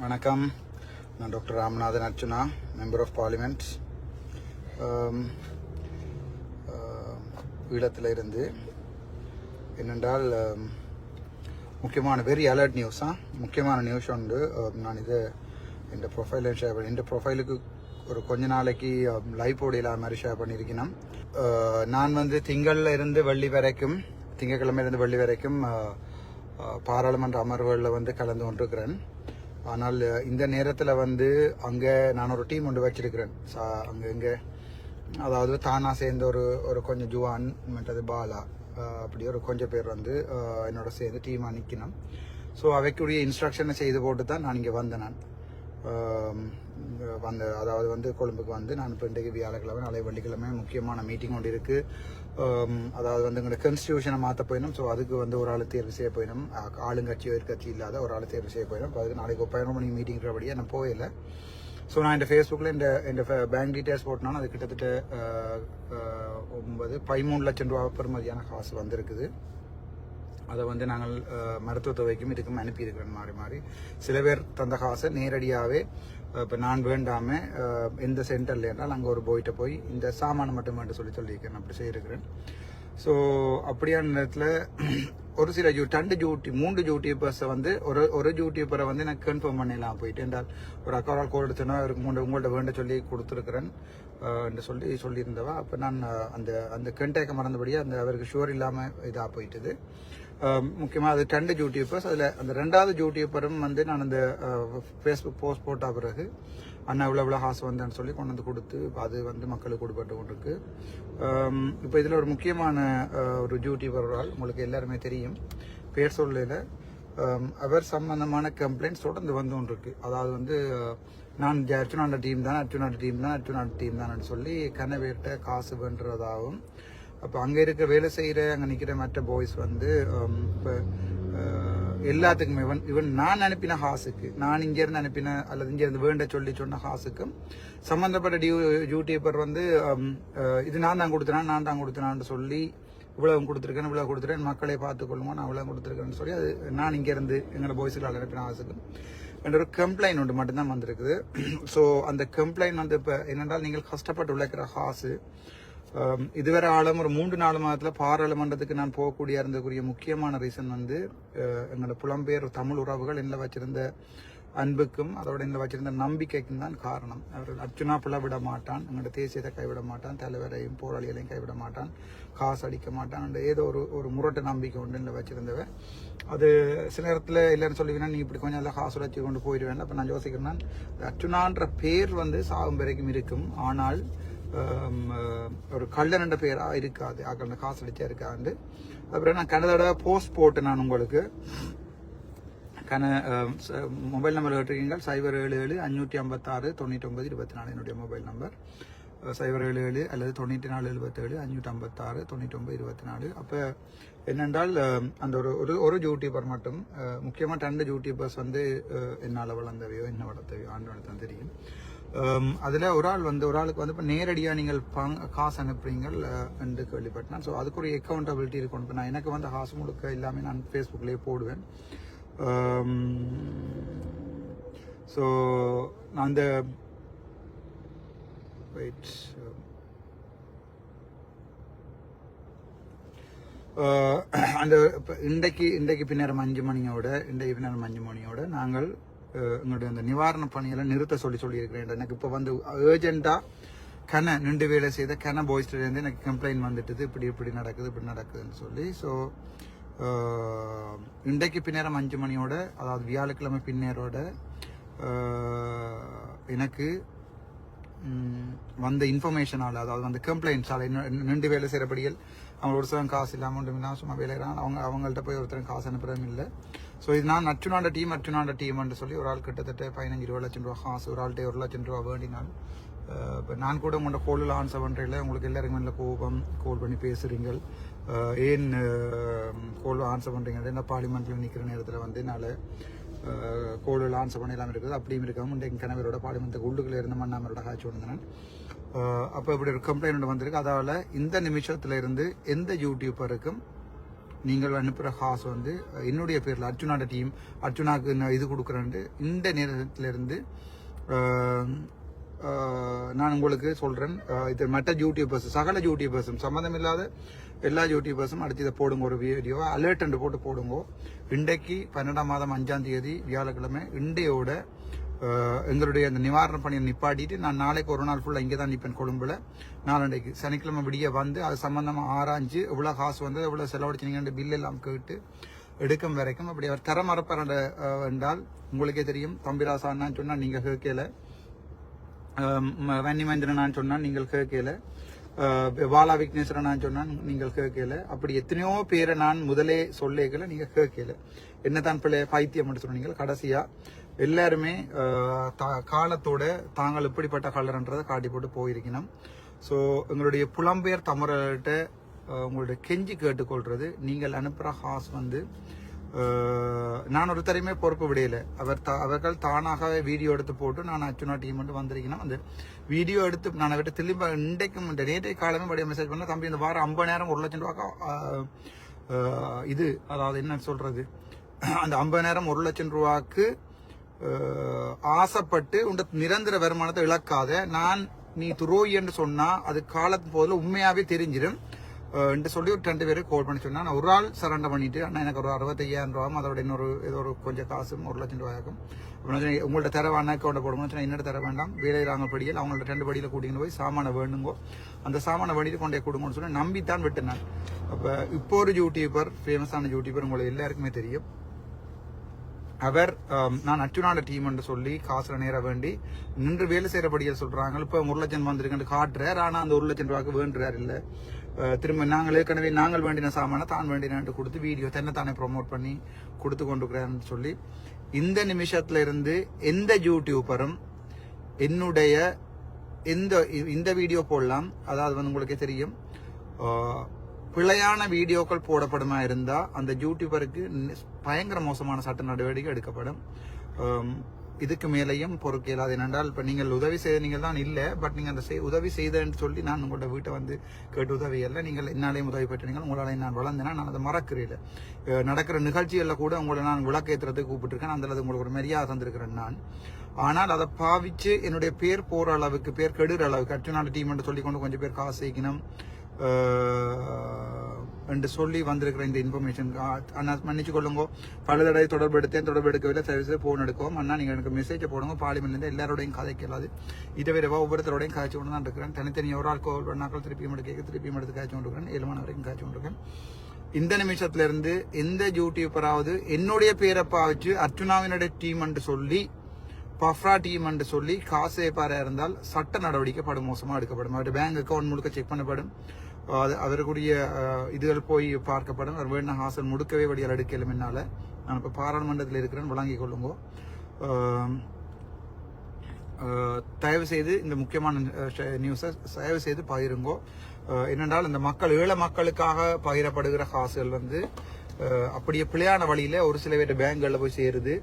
வணக்கம். நான் doctor Ramanathan Archuna member of parliament ஈழத்தில் இருந்து. என்னென்றால் முக்கியமான வெரி அலர்ட் நியூஸா முக்கியமான நியூஸ் உண்டு. நான் இது இந்த ப்ரொஃபைல ஷேர் பண்ணி இந்த ப்ரொஃபைலுக்கு ஒரு கொஞ்ச நாளைக்கு லைவ் போடியில் மாதிரி ஷேர் பண்ணியிருக்கணும். நான் வந்து திங்கள்ல இருந்து வெள்ளி வரைக்கும் திங்கக்கிழமையிலேருந்து வெள்ளி வரைக்கும் பாராளுமன்ற அமர்வுகளில் வந்து கலந்து கொண்டிருக்கிறேன். ஆனால் இந்த நேரத்தில் வந்து அங்கே நான் ஒரு டீம் ஒன்று வச்சிருக்கிறேன். சா- அங்கே இங்கே. அதாவது தானாக சேர்ந்த ஒரு ஒரு கொஞ்சம் ஜுவான் மற்றது பாலா அப்படி ஒரு கொஞ்சம் பேர் வந்து என்னோட சேர்ந்து டீமாக நிற்கணும் ஸோ அவைக்குரிய இன்ஸ்ட்ரக்ஷனை செய்து போட்டு தான் நான் இங்கே வந்தேன் நான். வந்த அதாவது வந்து கொழும்புக்கு வந்து நான் இப்போ இன்றைக்கு வியாழக்கிழமை நாளை வெள்ளிக்கிழமை முக்கியமான மீட்டிங் ஒன்று இருக்குது அதாவது வந்து எங்களோட கன்ஸ்டியூஷனை மாற்ற போயிடும் ஸோ அதுக்கு வந்து ஒரு ஆள் தேர்வு செய்ய போயிடும் ஆ- ஆளுங்கட்சியோ எதிர்கட்சி இல்லாத ஒரு ஆள் தேர்வு செய்ய போயிடும் அதுக்கு நாளைக்கு பதினொரு மணிக்கு மீட்டிங்கிறபடியே நான் போயில ஸோ நான் இந்த ஃபேஸ்புக்கில் இந்த இந்த பேங்க் டீட்டெயில்ஸ் போட்டனால அது கிட்டத்தட்ட ஒன்பது பதிமூணு லட்சம் ரூபா பெறுமதியான காசு வந்திருக்குது. அதை வந்து நாங்கள் அஹ், மருத்துவ தொகைக்கும் இதுக்கும் அனுப்பியிருக்கிறோம் மாறி மாறி. சில பேர் தந்த காசை நேரடியாகவே இப்போ நான் வேண்டாம இந்த எந்த சென்டர்ல என்றால் அங்கே ஒரு போயிட்ட போய் இந்த சாமானை மட்டும் வேண்டு சொல்லி சொல்லியிருக்கேன் அப்படி செய்யிருக்கிறேன் ஸோ அப்படியான நேரத்தில் ஒரு சில ஜூ ரெண்டு ஜூட்டி மூன்று யூடியூபர்ஸை வந்து ஒரு ஒரு யூடியூபரை வந்து எனக்கு கன்ஃபார்ம் பண்ணிடலாம் போயிட்டு. என்றால் ஒரு அக்காவால் கோல் எடுத்தோன்னா அவருக்கு மூணு உங்கள்ட்ட வேண்ட சொல்லி கொடுத்துருக்குறேன். என்று சொல்லி சொல்லியிருந்தவா. அப்போ நான் அந்த அந்த கண்டேக்க மறந்தபடியே அந்த அவருக்கு ஷுவர் இல்லாமல் இதாக போயிட்டுது. முக்கியமாக அது ரெண்டு யூடியூபர்ஸ் அதில் அந்த ரெண்டாவது யூடியூபரும் வந்து நான் அந்த ஃபேஸ்புக் போஸ்ட் போட்ட பிறகு அண்ணா இவ்வளோ இவ்வளோ காசு வந்தேன்னு சொல்லி கொண்டு வந்து கொடுத்து அது வந்து மக்களுக்கு கொடுப்பட்டு கொண்டிருக்கு. இப்போ இதில் ஒரு முக்கியமான ஒரு யூடியூபர் ஒரு ஆள் உங்களுக்கு எல்லாருமே தெரியும். பேர் சொல்லல. அவர் சம்பந்தமான கம்ப்ளைண்ட்ஸ் தொடர்ந்து வந்து கொண்டிருக்கு. அதாவது வந்து நான் அர்ஜுனாண்ட டீம் தான் அர்ஜுனாண்ட டீம் தான் அர்ஜுனாண்ட டீம் தான் சொல்லி கனவேட்ட காசு பண்ணுறதாகவும் அப்போ அங்கே இருக்கிற வேலை செய்கிற அங்கே நிற்கிற மற்ற பாய்ஸ் வந்து um, இப்போ uh, எல்லாத்துக்குமே இவன் இவன் நான் அனுப்பின ஹாஸுக்கு நான் இங்கேருந்து அனுப்பின அல்லது இங்கேருந்து வேண்ட சொல்லி சொன்ன ஹாஸுக்கும் சம்மந்தப்பட்ட டியூ யூடியூபர் வந்து um, uh, இது நான் தான் கொடுத்தனா நான் தான் கொடுத்தனான்னு சொல்லி இவ்வளவு கொடுத்துருக்கேன் இவ்வளவு கொடுத்துருக்கேன் மக்களை பார்த்துக்கொள்ளுமோ நான் இவ்வளவு கொடுத்துருக்கேன்னு சொல்லி அது நான் இங்கேருந்து எங்களோட பாய்ஸுக்கு அனுப்பின ஹாஸுக்கும். என்ற ஒரு கம்ப்ளைண்ட் ஒன்று மட்டும்தான் வந்திருக்குது. ஸோ அந்த கம்ப்ளைண்ட் வந்து இப்போ என்னென்றால் நீங்கள் கஷ்டப்பட்டு உழைக்கிற ஹாஸு Um, இதுவரை ஆளும் ஒரு மூன்று நாலு மாதத்தில் பாராளுமன்றத்துக்கு நான் போகக்கூடிய இருந்தக்கூடிய முக்கியமான ரீசன் வந்து uh, எங்களோட புலம்பெயர் தமிழ் உறவுகள் என்ன வச்சிருந்த அன்புக்கும் அதோட என்ன வச்சிருந்த நம்பிக்கைக்கும் தான் காரணம். அவர் அர்ச்சுனா பிள்ளை விட மாட்டான் எங்களோட தேசியத்தை கைவிட மாட்டான் தலைவரையும் போராளிகளையும் கைவிட மாட்டான் காசு அடிக்க மாட்டான் அந்த ஏதோ ஒரு ஒரு முரட்டு நம்பிக்கை ஒன்று இல்லை வச்சிருந்தவன். அது சில நேரத்தில் இல்லைன்னு சொல்லுவீங்கன்னா நீ இப்படி கொஞ்சம் எல்லாம் காசு வச்சு கொண்டு போயிடுவேன் அப்போ நான் யோசிக்கிறேன்னா அர்ச்சுனான்ற பேர் வந்து சாகும் வரைக்கும் இருக்கும். ஆனால் Um, uh, ஒரு கள்ளனண்ட பேரா இருக்காது. அந்த காசு அடிச்சா இருக்காது. அப்புறம் நான் கனதோட போஸ்ட் போட்டு நான் உங்களுக்கு. கன um, மொபைல் நம்பர் கேட்டிருக்கீங்க சைபர் ஏழு ஏழு அஞ்சூற்றி ஐம்பத்தாறு தொண்ணூற்றி ஒன்பது இருபத்தி நாலு என்னுடைய மொபைல் நம்பர் சைபர் ஏழு ஏழு அல்லது தொண்ணூற்றி நாலு எழுபத்தேழு அஞ்சூற்றி ஐம்பத்தாறு தொண்ணூற்றி ஒன்பது இருபத்தி நாலு. அப்போ என்னென்றால் um, அந்த ஒரு ஒரு ஒரு யூடியூபர் மட்டும் முக்கியமாக ரெண்டு யூடியூபர்ஸ் வந்து என்னால் வளர்ந்தவையோ என்ன வளர்த்தவையோ ஆண்டு வளர்த்தான் தெரியும். Um, அதில் ஒரு ஆள் வந்து ஒரு ஆளுக்கு வந்து இப்போ நேரடியாக நீங்கள் பங் காசு அனுப்புறீங்கள் என்று கேள்விப்பட்டேன். ஸோ அதுக்கு ஒரு அக்கௌண்டபிலிட்டி இருக்கும் இப்போ நான் எனக்கு வந்து காசு முழுக்க எல்லாமே நான் ஃபேஸ்புக்லேயே போடுவேன். Um, ஸோ நான் அந்த வெயிட் uh, uh, அந்த இப்ப இன்றைக்கு இன்றைக்கு பின்னேரம் அஞ்சு மணியோட இன்றைக்கு பின்னேரம் அஞ்சு மணியோட நாங்கள் எங்களுடைய அந்த நிவாரண பணியெல்லாம் நிறுத்த சொல்லி சொல்லியிருக்கிறேன் எனக்கு இப்போ வந்து ஏர்ஜென்ட்டாக கன நின்று வேலை செய்த கன பாய்ஸ்லேருந்து எனக்கு கம்ப்ளைண்ட் வந்துட்டுது. இப்படி இப்படி நடக்குது இப்படி நடக்குதுன்னு சொல்லி. ஸோ இன்றைக்கு பின்னேரம் அஞ்சு மணியோட அதாவது வியாழக்கிழமை பின்னேரோட எனக்கு வந்த இன்ஃபர்மேஷனால அதாவது வந்து கம்ப்ளைண்ட்ஸால் நின்று வேலை செய்கிறபடியில் அவங்க ஒரு சிலம் காசு இல்லாமல் ஒன்றும் இல்லாமல் சும்மா வேலைகிறாங்க அவங்க அவங்கள்ட்ட போய் ஒருத்தரும் காசு அனுப்புறதும் இல்லை. ஸோ இது நான் நச்சுனாண்ட டீம் நச்சுனாண்ட டீம்னு சொல்லி ஒரு ஆள் கிட்டத்தட்ட பதினஞ்சு இருபது லட்சம் ரூபா காசு ஒரு ஆள்கிட்ட ஒரு லட்சம் ரூபா வேண்டினால் இப்போ நான் கூட உங்களோட கோலில் ஆன்சர் பண்ணுறதில்ல உங்களுக்கு எல்லாருக்கும் நல்ல கோபம் கோல் பண்ணி பேசுகிறீங்கள் ஏன் கோல் ஆன்சர் பண்ணுறீங்க என்ன பார்லிமெண்ட்டில் நிற்கிற நேரத்தில் வந்து நான் கோலில் ஆன்சர் பண்ணலாம் இருக்குது அப்படியும் இருக்காமல் இன்றைக்கு கணவரோட பார்லிமெண்ட்டுக்கு உள்ளுக்குள்ளே இருந்த மண்ணாமரோட காய்ச்சி வந்தேன் அப்போ இப்படி ஒரு கம்ப்ளைண்ட் ஒன்று வந்திருக்கு. அதால் இந்த நிமிஷத்துல இருந்து எந்த யூடியூபருக்கும் நீங்கள் அனுப்புகிற காசு வந்து என்னுடைய பேரில் அர்ஜுனாட டீம் அர்ஜுனாக்கு நான் இது கொடுக்குறேன்ட்டு இந்த நேரத்திலிருந்து நான் உங்களுக்கு சொல்கிறேன் இது மற்ற யூடியூபர்ஸ் சகல யூடியூபர்ஸும் சம்மந்தம் இல்லாத எல்லா யூடியூபர்ஸும் அடுத்து இதை போடுங்க ஒரு வீடியோவை அலர்ட் போட்டு போடுங்க. இன்றைக்கு பன்னெண்டாம் மாதம் அஞ்சாம் தேதி வியாழக்கிழமை இண்டையோட எங்களுடைய அந்த நிவாரண பணியை நிப்பாட்டிட்டு நான் நாளைக்கு ஒரு நாள் ஃபுல்லாக இங்கே தான் நிற்பேன் கொழும்புல. நாளன்னைக்கு சனிக்கிழமை விடிய வந்து அது சம்மந்தமாக ஆராய்ஞ்சு எவ்வளோ காசு வந்து எவ்வளோ செலவழிச்சினீங்கன்னு பில் எல்லாம் கேட்டு எடுக்கும் வரைக்கும் அப்படி அவர் தர மறப்பார் என்றால் உங்களுக்கே தெரியும். தம்பிராசான்னு சொன்னால் நீங்கள் கேட்கல. வன்னி மந்திரனான்னு சொன்னால் நீங்கள் கேட்கல. பாலா விக்னேஸ்வரனான்னு சொன்னால் நீங்கள் கேட்கல. அப்படி எத்தனையோ பேரை நான் முதலே சொல்லேக்கல நீங்கள் கேட்கல. என்னதான் பிள்ளை பைத்தியம் மட்டும் சொன்னீங்க கடைசியாக எல்லாருமே தா- காலத்தோட தாங்கள் எப்படிப்பட்ட கலர்ன்றதை காட்டி போட்டு போயிருக்கணும். ஸோ எங்களுடைய புலம்பெயர் தமிழர்கிட்ட உங்களுடைய கெஞ்சி கேட்டுக்கொள்றது நீங்கள் அனுப்புகிற ஹாஸ் வந்து நான் ஒருத்தரையுமே பொறுப்பு விடையில. அவர் தா- அவர்கள் தானாகவே வீடியோ எடுத்து போட்டு நான் அச்சுனா டீம் மட்டும் வந்திருக்கேன் அந்த வீடியோ எடுத்து நான் அவர்கிட்ட திரும்ப இன்றைக்கும் இந்த நேற்றைய காலமே படிய மெசேஜ் பண்ண தம்பி இந்த வாரம் ஐம்பது நேரம் ஒரு லட்சம் ரூபா இது அதாவது என்ன சொல்றது? அந்த ஐம்பது நேரம் ஒரு லட்சம் ரூபாய்க்கு ஆசைப்பட்டு உண்ட நிரந்தர வருமானத்தை இழக்காத நான் நீ துரோகி என்று சொன்னா அது காலத்து போதில் உண்மையாவே தெரிஞ்சிடும். என்று சொல்லி ஒரு ரெண்டு பேரும் கால் பண்ணி சொன்னா. நான் ஒரு ஆள் சரண்டர் பண்ணிட்டு அண்ணா எனக்கு ஒரு அறுபத்தையாயிரம் ரூபாயும் அதோட இன்னொரு ஏதோ ஒரு கொஞ்சம் காசும் ஒரு லட்சம் ரூபாய் அப்புறம் நான் உங்கள்ட்ட தர வேணா அக்கௌண்ட் போடுங்க சொன்னா என்னோட தர வேண்டாம். வேலை ராங்க படியில் அவங்கள்ட்ட ரெண்டு படியில் கூட்டிகிட்டு போய் சாமானை வேணுங்கோ. அந்த சாமானை வேண்டிட்டு கொண்டே கொடுங்கன்னு சொல்லி நம்பித்தான் விட்டேன் அப்போ இப்போ ஒரு யூடியூபர் ஃபேமஸான யூடியூபர் உங்களுக்கு எல்லாருக்குமே தெரியும். அவர் நான் அச்சுனாட டீம் என்று சொல்லி காசுல நேர வேண்டி நின்று வேலை செய்கிறபடியாக சொல்றாங்க. இப்ப ஒரு லட்சம் வந்திருக்குன்னு காட்டுறார். ஆனா அந்த ஒரு லட்சம் ரூபாய்க்கு வேண்டுறார் இல்ல. திரும்ப நாங்கள் ஏற்கனவே நாங்கள் வேண்டின சாமான தான் வேண்டினான்ட்டு கொடுத்து வீடியோ தன்னைத்தானே ப்ரோமோட் பண்ணி கொடுத்து கொண்டிருக்கிறான்னு சொல்லி இந்த நிமிஷத்துல இருந்து எந்த யூடியூபரும் என்னுடைய இந்த இந்த வீடியோ போடலாம். அதாவது வந்து உங்களுக்கே தெரியும். பிழையான வீடியோக்கள் போடப்படுமா இருந்தா அந்த யூடியூபருக்கு பயங்கர மோசமான சட்ட நடவடிக்கை எடுக்கப்படும். இதுக்கு மேலேயும் பொறுக்க இயலாது என்னென்றால் இப்போ நீங்கள் உதவி செய்த நீங்கள் தான் இல்லை பட் நீங்கள் அந்த செய்- உதவி செய்தேன்னு சொல்லி நான் உங்களோட வீட்டை வந்து கேட்டு உதவி இல்லை நீங்கள் என்னாலேயும் உதவி பெற்றீங்க உங்களால் நான் வளர்ந்தேன்னா நான் அதை மறக்கிறேன். நடக்கிற நிகழ்ச்சிகளில் கூட உங்களை நான் விளக்கேற்றுறதுக்கு கூப்பிட்டுருக்கேன் அந்த அளவுக்கு உங்களுக்கு ஒரு மரியாதை தந்திருக்கிறேன் நான். ஆனால் அதை பாவிச்சு என்னுடைய பேர் போகிற அளவுக்கு பேர் கெடுற அளவுக்கு அர்ஜுனாடு டீம் என்று சொல்லி கொண்டு கொஞ்சம் பேர் காசு சேர்க்கணும் என்று சொல்லி வந்திருக்கிற இந்த இன்ஃபர்மேஷன் அண்ணா மன்னிச்சு கொள்ளுங்க பல தடவை தொடர்பு எடுத்தேன் தொடர்பு எடுக்கவில்லை சர்வீஸில் ஃபோன் எடுக்கவும் அண்ணா நீங்கள் எனக்கு மெசேஜை போடுங்க பார்லிமெண்ட்லேருந்து எல்லாரோடையும் கதைக்கலாது இதை விடவா ஒவ்வொருத்தரோடையும் காய்ச்சி கொண்டு தான் இருக்கிறேன் தனித்தனி ஒரு ஆள் கோல் பண்ணாக்கள் திருப்பியும் எடுக்க திருப்பியும் எடுத்து காய்ச்சி கொண்டு ஏழு மணி வரைக்கும் காய்ச்சி கொண்டிருக்கேன் இந்த நிமிஷத்துல இருந்து எந்த யூடியூபராவது என்னுடைய பேரை பாவிச்சு அர்ச்சுனாவினுடைய டீம் என்று சொல்லி பஃப்ரா டீம் என்று சொல்லி காசு ஏப்பாரா இருந்தால் சட்ட நடவடிக்கை படும் மோசமாக எடுக்கப்படும். அவருடைய பேங்க் அக்கவுண்ட் முழுக்க செக் பண்ணப்படும். அது அவருக்குரிய இதுகள் போய் பார்க்கப்படும். அவர் வேணா ஹாசன் முடுக்கவே வழியால் எடுக்கலும் என்னால். நான் இப்போ பாராளுமன்றத்தில் இருக்கிறேன்னு வழங்கிக் கொள்ளுங்க. தயவு செய்து இந்த முக்கியமான நியூஸை தயவு செய்து பகிருங்கோ. என்னென்றால் இந்த மக்கள் ஏழை மக்களுக்காக பகிரப்படுகிற காசுகள் வந்து அப்படியே பிழையான வழியில ஒரு சில பேர் பேங்க்களில் போய் சேருது.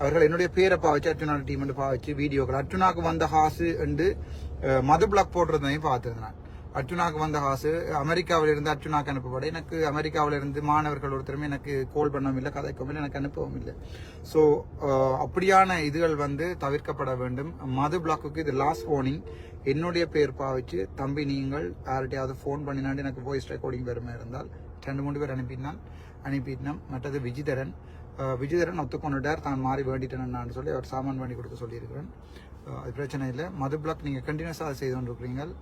அவர்கள் என்னுடைய பேரை பாவச்சு அர்ஜுனா டீம் என்று பாவச்சு வீடியோக்கள். அர்ஜுனாக்கு வந்த ஹாசு என்று மது பிளாக் போடுறதையும் பார்த்திருந்தேன் நான். வந்த ஹாசு அமெரிக்காவில் இருந்து அர்ஜுனாக்கு அனுப்பப்பட எனக்கு அமெரிக்காவில் இருந்து மாணவர்கள் ஒருத்தருமே எனக்கு கால் பண்ணவும் இல்லை கதைக்கவும் இல்லை எனக்கு அனுப்பவும் இல்லை. ஸோ அப்படியான இதுகள் வந்து தவிர்க்கப்பட வேண்டும். மது பிளாக்குக்கு இது லாஸ்ட் ஃபோனிங் என்னுடைய பேர் பாவிச்சு தம்பி நீங்கள் யார்கிட்டயாவது ஃபோன் பண்ணினாண்டு எனக்கு வாய்ஸ் ரெக்கார்டிங் பெருமை இருந்தால் ரெண்டு மூணு பேர் அனுப்பினான் அனுப்பிட்டோம் மற்றது விஜிதரன் விஜிதரன் ஒத்துக்கொண்டுட்டார் தான் மாறி வேண்டிட்டேன்னு சொல்லி அவர் சாமான் பண்ணி கொடுக்க சொல்லியிருக்கிறேன் அது பிரச்சனை இல்லை மது பிளாக் நீங்கள் கண்டினியூஸாக அதை செய்து கொண்டிருக்கிறீங்கள்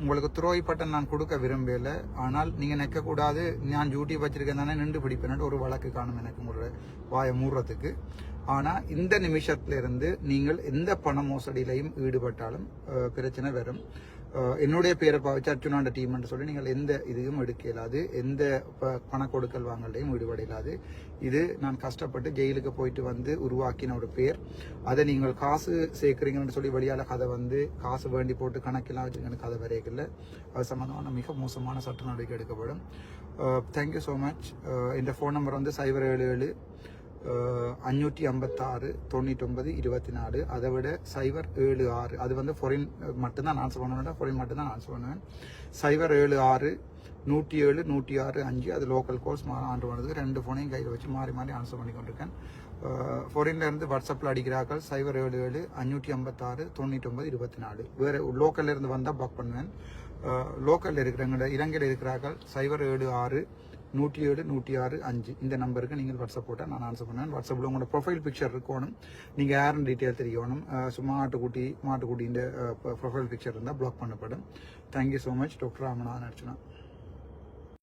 உங்களுக்கு துரோகி பட்டன் நான் கொடுக்க விரும்பல ஆனால் நீங்கள் நிற்கக்கூடாது நான் டியூட்டி வச்சிருக்கேன் தானே நின்று பிடிப்பேன் ஒரு வழக்கு காணும் எனக்கு உங்களோட வாயை மூடுறதுக்கு ஆனால் இந்த நிமிஷத்திலிருந்து நீங்கள் எந்த பண மோசடியிலையும் ஈடுபட்டாலும் பிரச்சனை வரும் என்னுடைய பேரை பாவிச்சு அர்ச்சுனாண்ட டீம்னு சொல்லி நீங்கள் எந்த இதையும் எடுக்க இயலாது எந்த ப- பண கொடுக்கல் வாங்கலையும் ஈடுபட இயலாது. இது நான் கஷ்டப்பட்டு ஜெயிலுக்கு போயிட்டு வந்து உருவாக்கின ஒரு பேர். அதை நீங்கள் காசு சேர்க்குறீங்கன்னு சொல்லி வெளியால கதை வந்து காசு வேண்டி போட்டு கணக்கெல்லாம் வச்சுருக்கேன் கதை வரைக்கல அது சம்மந்தமான மிக மோசமான சட்ட நடவடிக்கை எடுக்கப்படும். தேங்க்யூ ஸோ மச் இந்த ஃபோன் நம்பர் வந்து சைபர் ஏழு ஏழு அஞ்சூற்றி ஐம்பத்தாறு தொண்ணூற்றொம்பது இருபத்தி நாலு அதை விட சைபர் ஏழு ஆறு. அது வந்து ஃபொரின் மட்டும்தான் ஆன்சர் பண்ணுவேன். ஃபொரின் மட்டும்தான் ஆன்சர் பண்ணுவேன். சைபர் ஏழு ஆறு நூற்றி ஏழு நூற்றி ஆறு அஞ்சு அது லோக்கல் கோர்ஸ் ஆண்டு வந்தது. ரெண்டு ஃபோனையும் கையில் வச்சு மாறி மாறி ஆன்சர் பண்ணி கொண்டிருக்கேன். ஃபாரின்லேருந்து வாட்ஸ்அப்பில் அடிக்கிறார்கள். சைபர் ஏழு ஏழு அஞ்சூற்றி ஐம்பத்தாறு தொண்ணூற்றொம்பது இருபத்தி நாலு. வேறு லோக்கல்லேருந்து வந்தால் பக் பண்ணுவேன். லோக்கலில் இருக்கிறவங்க இலங்கையில் இருக்கிறார்கள். சைபர் ஏழு ஆறு நூற்றி ஏழு நூற்றி ஆறு அஞ்சு. இந்த நம்பருக்கு நீங்கள் வாட்ஸ்அப் போட்டால் நான் ஆன்சர் பண்ணுவேன். வாட்ஸ்அப்பில் உங்களோட ப்ரொஃபைல் பிக்சர் இருக்கணும். நீங்கள் யாருன்னு டீட்டெயில் தெரியணும். சும்மா ஆட்டுக்குட்டி மாட்டுக்குட்டின்ற ப்ரொஃபைல் பிக்சர் இருந்தால் பிளாக் பண்ணப்படும். Thank you so much doctor Ramanathan Archana.